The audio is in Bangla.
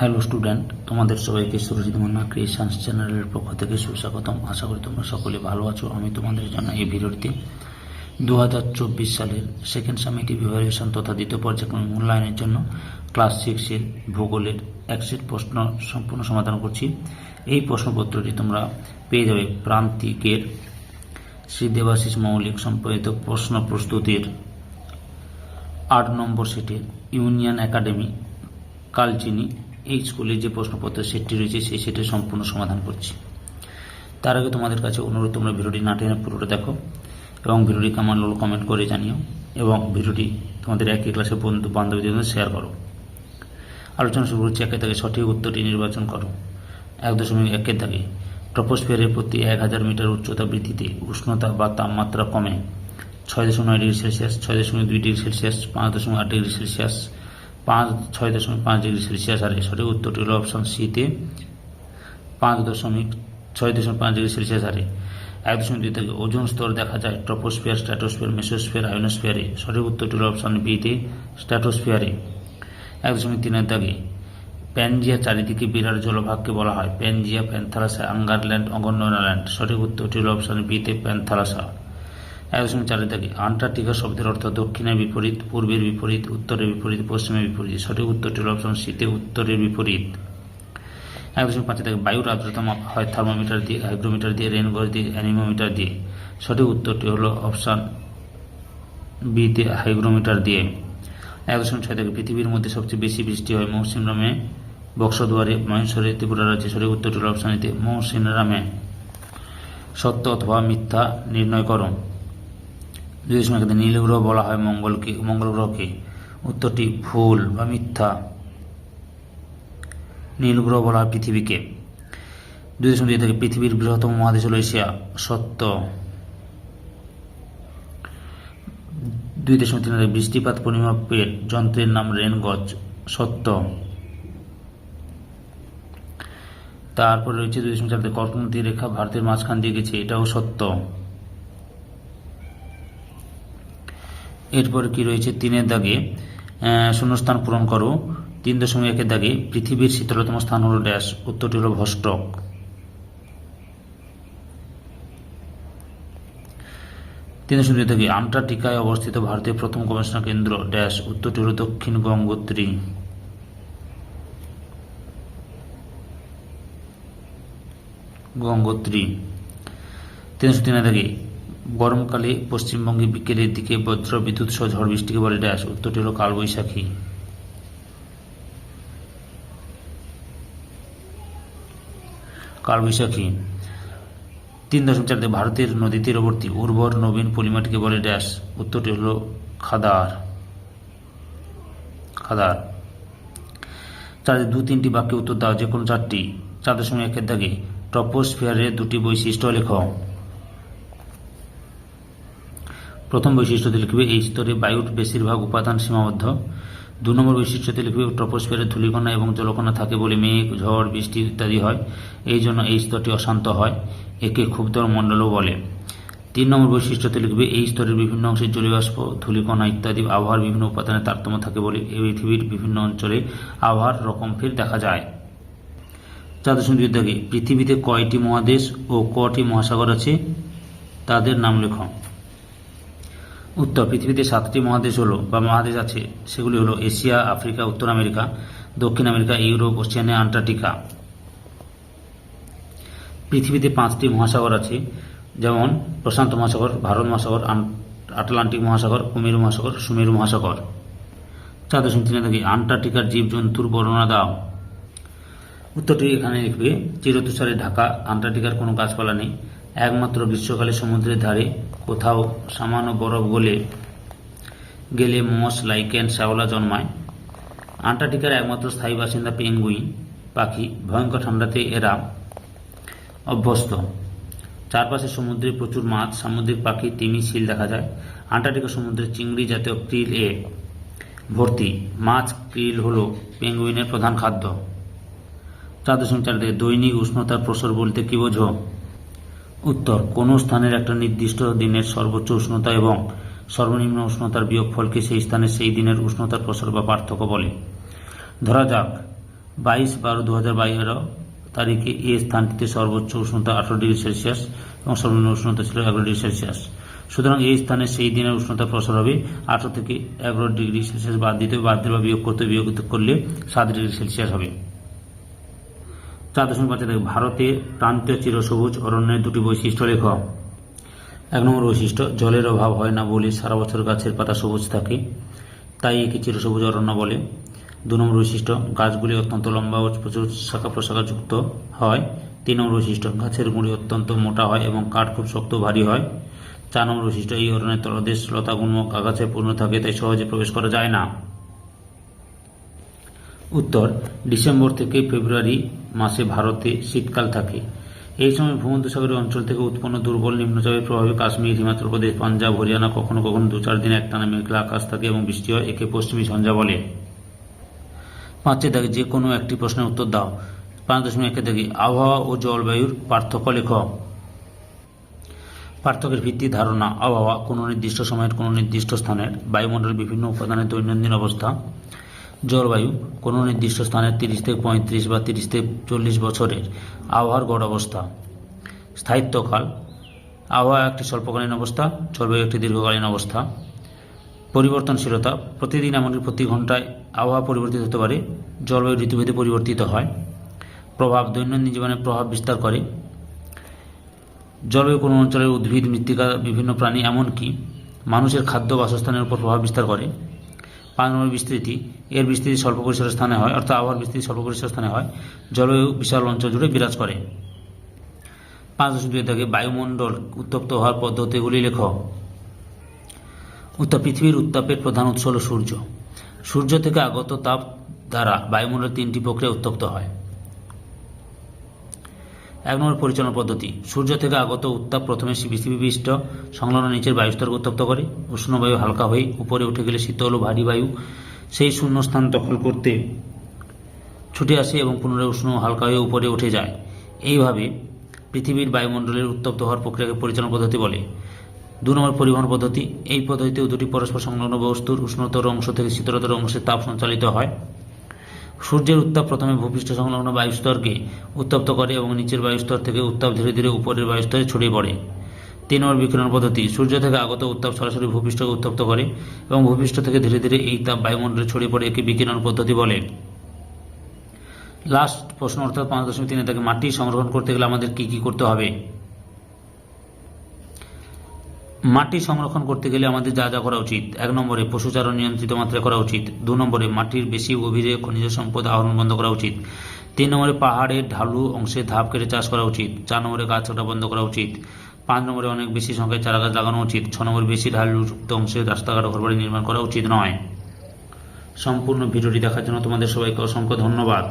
হ্যালো স্টুডেন্ট তোমাদের সবাইকে সুরজিৎ মান্না ক্রিয়েশনস চ্যানেলের পক্ষ থেকে সুস্বাগতম। আশা করি তোমরা সকলে ভালো আছো। আমি তোমাদের জন্য এই ভিডিওটিতে দু সালের সেকেন্ড সামিট ইভ্যালুয়েশন তথা দ্বিতীয় পর্যায়ক্রম মূল্যায়নের জন্য ক্লাস সিক্সের ভূগোলের এক সেট প্রশ্ন সম্পূর্ণ সমাধান করছি। এই প্রশ্নপত্রটি তোমরা পেয়ে যাবে প্রান্তিকের শ্রী দেবাশিস মৌলিক সম্পাদিত প্রশ্ন প্রস্তুতির আট নম্বর সেটের ইউনিয়ন একাডেমি কালচিনি এই স্কুলে যে প্রশ্নপত্র সেটটি রয়েছে, সেই সেটের সম্পূর্ণ সমাধান করছি। তার আগে তোমাদের কাছে অনুরোধ, তোমরা ভিডিওটি না টেনে পুরোটা দেখো এবং ভিডিওটি কেমন লাগল কমেন্ট করে জানিও এবং ভিডিওটি তোমাদের একই ক্লাসের বন্ধু বান্ধবীদের মধ্যে শেয়ার করো। আলোচনা শুরু হচ্ছে একে থেকে সঠিক উত্তরটি নির্বাচন করো। এক দশমিক একের দাগে ট্রপোস্ফিয়ারের প্রতি এক হাজার মিটার উচ্চতা বৃদ্ধিতে উষ্ণতা বা তাপমাত্রা কমে। ছয় দশমিক নয় ডিগ্রি সেলসিয়াস, ছয় দশমিক দুই ডিগ্রি সেলসিয়াস, পাঁচ দশমিক আট ডিগ্রি সেলসিয়াস পাঁচ, ছয় দশমিক পাঁচ ডিগ্রি সেলসিয়াস আর সঠিক উত্তরটি হল অপশন সিতে পাঁচ দশমিক ছয় দশমিক পাঁচ ডিগ্রি সেলসিয়াস হারে এক দশমিক দুই থেকে ওজন স্তর দেখা যায়, ট্রপোস্ফিয়ার স্ট্র্যাটোস্ফিয়ার মেসোস্ফিয়ার, আয়োনোস্ফিয়ারে সঠিক উত্তরটি হল অপশন বিতে স্ট্র্যাটোস্ফিয়ারে এক দশমিক তিনের দাগে প্যানজিয়া চারিদিকে বিরাট জলভাগকে বলা হয়, প্যানজিয়া, প্যান্থালাসা, আঙ্গারল্যান্ড অগন্যল্যান্ড সঠিক উত্তরটি হল অপশন বিতে প্যান্থালাসা। এক দশমিক চারের দাগে আন্টার্কটিকা শব্দের অর্থ দক্ষিণের বিপরীত, পূর্বের বিপরীত, উত্তরের বিপরীত, পশ্চিমের বিপরীত। সঠিক উত্তরটি হল অপশন শীতে উত্তরের বিপরীত। এক দশমিক পাঁচের দাগে বায়ুর আর্দ্রতা হয় থার্মোমিটার দিয়ে, হাইগ্রোমিটার দিয়ে রেনগজ দিয়ে, অ্যানিমোমিটার দিয়ে। সঠিক উত্তরটি হল অপশান বিতে হাইগ্রোমিটার দিয়ে। এক দশমিক ছয় থেকে পৃথিবীর মধ্যে সবচেয়ে বেশি বৃষ্টি হয় মৌসিনরামে, বক্সদুয়ারে, মহেশ্বরে, ত্রিপুরা রাজ্যে। সঠিক উত্তরটি হল অপশন এতে মৌসিনরামে। সত্য অথবা মিথ্যা নির্ণয় করো। একে নীল গ্রহ বলা হয় মঙ্গলকে, মঙ্গল গ্রহকে, উত্তরটি ভুল বা মিথ্যা। নীল গ্রহ বলা হয় পৃথিবীকে। দুই দশমিক থেকে পৃথিবীর বৃহত্তম মহাদেশ হল এশিয়া, সত্য। দুই দশমিক তিন থেকে বৃষ্টিপাত পরিমাপের যন্ত্রের নাম রেনগজ, সত্য। তারপরে রয়েছে দুই দশমিক চার থেকে রেখা, ভারতের মাঝখান দিয়ে গেছে, এটাও সত্য। এরপর কি রয়েছে? তিনের দাগে শূন্যস্থান পূরণ করো। তিন দশমিক একের দাগে পৃথিবীর শীতলতম স্থান হল ড্যাশ, উত্তরটি হল ভস্টক। তিন দশমিক দাগে আন্টার্কটিকায় অবস্থিত ভারতের প্রথম গবেষণা কেন্দ্র, ড্যাশ, উত্তরটি হল দক্ষিণ গঙ্গোত্রী। গঙ্গোত্রী। তিনশো তিন দাগে গরমকালে পশ্চিমবঙ্গে বিকেলের দিকে বজ্র বিদ্যুৎ সহ ঝড় বৃষ্টিকে বলে ড্যাশ। উত্তরটি হল কালবৈশাখী। কালবৈশাখী। তিন দশম চার দিয়ে ভারতের নদী তীরবর্তী উর্বর নবীন পলিমাটিকে বলে ড্যাশ। উত্তরটি হল খাদার। খাদার। চার দু তিনটি বাক্যে উত্তর দাও যে কোনো চারটি। চার দশমিক একের দাগে ট্রপোস্ফিয়ারের দুটি বৈশিষ্ট্য লেখ। প্রথম বৈশিষ্ট্যতে লিখবে এই স্তরে বায়ুর বেশিরভাগ উপাদান সীমাবদ্ধ। দু নম্বর বৈশিষ্ট্যতে লিখবে ট্রপোস্ফিয়ারে ধূলিকণা এবং জলকণা থাকে বলে মেঘ, ঝড়, বৃষ্টি ইত্যাদি হয়। এই জন্য এই স্তরটি অশান্ত হয়, একে ক্ষুব্ধর মণ্ডলও বলে। তিন নম্বর বৈশিষ্ট্যতে লিখবে এই স্তরের বিভিন্ন অংশে জলীয়বাষ্প, ধূলিকণা ইত্যাদি আবহাওয়ার বিভিন্ন উপাদানের তারতম্য থাকে বলে এই পৃথিবীর বিভিন্ন অঞ্চলে আবহাওয়ার রকম ফের দেখা যায়। চার দশমিক পৃথিবীতে কয়টি মহাদেশ ও কটি মহাসাগর আছে? তাদের নাম লেখ। উত্তর, পৃথিবীতে সাতটি মহাদেশ হলো, বা মহাদেশ আছে, সেগুলি হলো এশিয়া, আফ্রিকা, উত্তর আমেরিকা, দক্ষিণ আমেরিকা, ইউরোপ ওশিয়ানিয়া আন্টার্কটিকা। পৃথিবীতে পাঁচটি মহাসাগর আছে, যেমন প্রশান্ত মহাসাগর, ভারত মহাসাগর আটলান্টিক মহাসাগর, কুমেরু মহাসাগর, সুমেরু মহাসাগর। চার দশমিক তিনে থাকি আন্টার্কটিকার জীবজন্তুর বর্ণনা দাও। উত্তরটি এখানে লিখবে চিরতুষারে ঢাকা, আন্টার্কটিকার কোনো গাছপালা নেই, একমাত্র গ্রীষ্মকালে সমুদ্রের ধারে কোথাও সামান্য বরফ গলে গেলে মস লাইকেন, শ্যাওলা জন্মায়। আন্টার্কটিকার একমাত্র স্থায়ী বাসিন্দা পেঙ্গুইন পাখি ভয়ঙ্কর ঠান্ডাতে এরা অভ্যস্ত। চারপাশে সমুদ্রে প্রচুর মাছ, সামুদ্রিক পাখি, তিমি শিল দেখা যায়। আন্টার্কটিকা সমুদ্রে চিংড়ি জাতীয় ক্রিল এ ভর্তি। মাছ, ক্রিল হল পেঙ্গুইনের প্রধান খাদ্য। চার দশমিক চার দৈনিক উষ্ণতার প্রসর বলতে কি বোঝো? উত্তর। কোনো স্থানের একটা নির্দিষ্ট দিনের সর্বোচ্চ উষ্ণতা এবং সর্বনিম্ন উষ্ণতার বিয়োগফলকে সেই স্থানে সেই দিনের উষ্ণতার প্রসার বা পার্থক্য বলে? ধরা যাক, বাইশ বারো দু হাজার তারিখে এই স্থানটিতে সর্বোচ্চ উষ্ণতা আঠারো ডিগ্রি সেলসিয়াস এবং সর্বনিম্ন উষ্ণতা ছিল এগারো ডিগ্রি সেলসিয়াস। সুতরাং এই স্থানে সেই দিনের উষ্ণতা প্রসার হবে আঠারো থেকে এগারো ডিগ্রি সেলসিয়াস বাদ দিতে বাদ দিতে বা বিয়োগ করতে বিয়োগ করলে সাত ডিগ্রি সেলসিয়াস হবে। চার দশমিক পাঁচে দেখো। ভারতে প্রান্তীয় চিরসবুজ অরণ্যের দুটি বৈশিষ্ট্য লেখ। এক নম্বর বৈশিষ্ট্য, জলের অভাব হয় না বলে সারা বছর গাছের পাতা সবুজ থাকে, তাই একে চিরসবুজ অরণ্য বলে। দু নম্বর বৈশিষ্ট্য, গাছগুলি অত্যন্ত লম্বা ও প্রচুর শাখা প্রশাখা যুক্ত হয়। তিন নম্বর বৈশিষ্ট্য, গাছের গুঁড়ি অত্যন্ত মোটা হয় এবং কাঠ খুব শক্ত ভারী হয়। চার নম্বর বৈশিষ্ট্য, এই অরণ্যের তলদেশ লতাগুল্ম আগাছে পূর্ণ থাকে, তাই সহজে প্রবেশ করা যায় না। উত্তর, ডিসেম্বর থেকে ফেব্রুয়ারি মাসে ভারতে শীতকাল থাকে। এই সময় ভূমধ্যসাগরীয় অঞ্চল থেকে উৎপন্ন দুর্বল নিম্নচাপের প্রভাবে কাশ্মীর, হিমাচল প্রদেশ, পাঞ্জাব, হরিয়ানা কখনো কখনো দু চার দিন একটানা মেঘলা আকাশ থাকে এবং বৃষ্টি হয়, একে পশ্চিমী ঝঞ্ঝা বলে। পাঁচে দেখে যে কোনো একটি প্রশ্নের উত্তর দাও। পাঁচ দশমিক একে দেখি আবহাওয়া ও জলবায়ুর পার্থক্য লেখ। পার্থক্যের ভিত্তি ধারণা, আবহাওয়া কোনো নির্দিষ্ট সময়ের, কোনো নির্দিষ্ট স্থানের, বায়ুমণ্ডলের বিভিন্ন উপাদানের দৈনন্দিন অবস্থা। জলবায়ু কোনো নির্দিষ্ট স্থানের তিরিশ থেকে পঁয়ত্রিশ বা তিরিশ থেকে চল্লিশ বছরের আবহাওয়ার গড় অবস্থা। স্থায়িত্বকাল, আবহাওয়া একটি স্বল্পকালীন অবস্থা, জলবায়ু একটি দীর্ঘকালীন অবস্থা। পরিবর্তনশীলতা, প্রতিদিন এমনকি প্রতি ঘন্টায় আবহাওয়া পরিবর্তিত হতে পারে, জলবায়ু ঋতুভেদে পরিবর্তিত হয়। প্রভাব দৈনন্দিন জীবনে প্রভাব বিস্তার করে। জলবায়ু কোনো অঞ্চলের উদ্ভিদ, মৃত্তিকা, বিভিন্ন প্রাণী, এমনকি মানুষের খাদ্য বাসস্থানের উপর প্রভাব বিস্তার করে। পাঁচ নম্বর বিস্তৃতি। এর বিস্তৃতি স্বল্প পরিসরের স্থানে হয়, অর্থাৎ আবহাওয়ার বিস্তৃতি স্বল্প পরিসরের স্থানে হয়। জলবায়ু বিশাল অঞ্চল জুড়ে বিরাজ করে। পাঁচ দশমিক দুই থেকে বায়ুমণ্ডল উত্তপ্ত হওয়ার পদ্ধতিগুলি লেখ। উত্তর পৃথিবীর উত্তাপের প্রধান উৎস হল সূর্য। সূর্য থেকে আগত তাপ দ্বারা বায়ুমণ্ডল তিনটি প্রক্রিয়া উত্তপ্ত হয়। এক নম্বর পরিচালনা পদ্ধতি। সূর্য থেকে আগত উত্তাপ প্রথমে পৃথিবীপৃষ্ঠ সংলগ্ন নিচের বায়ুস্তরকে উত্তপ্ত করে। উষ্ণ বায়ু হালকা হয়ে উপরে উঠে গেলে শীতল ও ভারী বায়ু সেই শূন্যস্থান দখল করতে ছুটে আসে এবং পুনরায় উষ্ণ হালকা হয়ে উপরে উঠে যায়। এইভাবে পৃথিবীর বায়ুমণ্ডলের উত্তপ্ত হওয়ার প্রক্রিয়াকে পরিচালনা পদ্ধতি বলে। দু নম্বর পরিবহন পদ্ধতি। এই পদ্ধতিতেও দুটি পরস্পর সংলগ্ন বস্তুর উষ্ণতর অংশ থেকে শীতলতর অংশে তাপ সঞ্চালিত হয়। সূর্যের উত্তাপ প্রথমে ভূপৃষ্ঠ সংলগ্ন বায়ুস্তরকে উত্তপ্ত করে এবং নিচের বায়ুস্তর থেকে উত্তাপ ধীরে ধীরে উপরের বায়ুস্তরে ছড়িয়ে পড়ে। তিন নম্বর বিকিরণ পদ্ধতি, সূর্য থেকে আগত উত্তাপ সরাসরি ভূপৃষ্ঠকে উত্তপ্ত করে এবং ভূপৃষ্ঠ থেকে ধীরে ধীরে এই তাপ বায়ুমণ্ডলে ছড়িয়ে পড়ে একে বিকিরণ পদ্ধতি বলে। লাস্ট প্রশ্ন অর্থাৎ পাঁচ দশমিক তিনে তাকে মাটি সংরক্ষণ করতে গেলে আমাদের কি কি করতে হবে? মাটি সংরক্ষণ করতে গেলে আমাদের যা যা করা উচিত। এক নম্বরে পশুচারণ নিয়ন্ত্রিত মাত্রায় করা উচিত। দু নম্বরে মাটির বেশি গভীরে খনিজ সম্পদ আহরণ বন্ধ করা উচিত। তিন নম্বরে পাহাড়ের ঢালু অংশে ধাপ কেটে চাষ করা উচিত। চার নম্বরে গাছ কাটা বন্ধ করা উচিত। পাঁচ নম্বরে অনেক বেশি সংখ্যায় চারা গাছ লাগানো উচিত। ছ নম্বরে বেশি ঢালুযুক্ত অংশে রাস্তাঘাট ঘরবাড়ি নির্মাণ করা উচিত নয়। সম্পূর্ণ ভিডিওটি দেখার জন্য তোমাদের সবাইকে অসংখ্য ধন্যবাদ।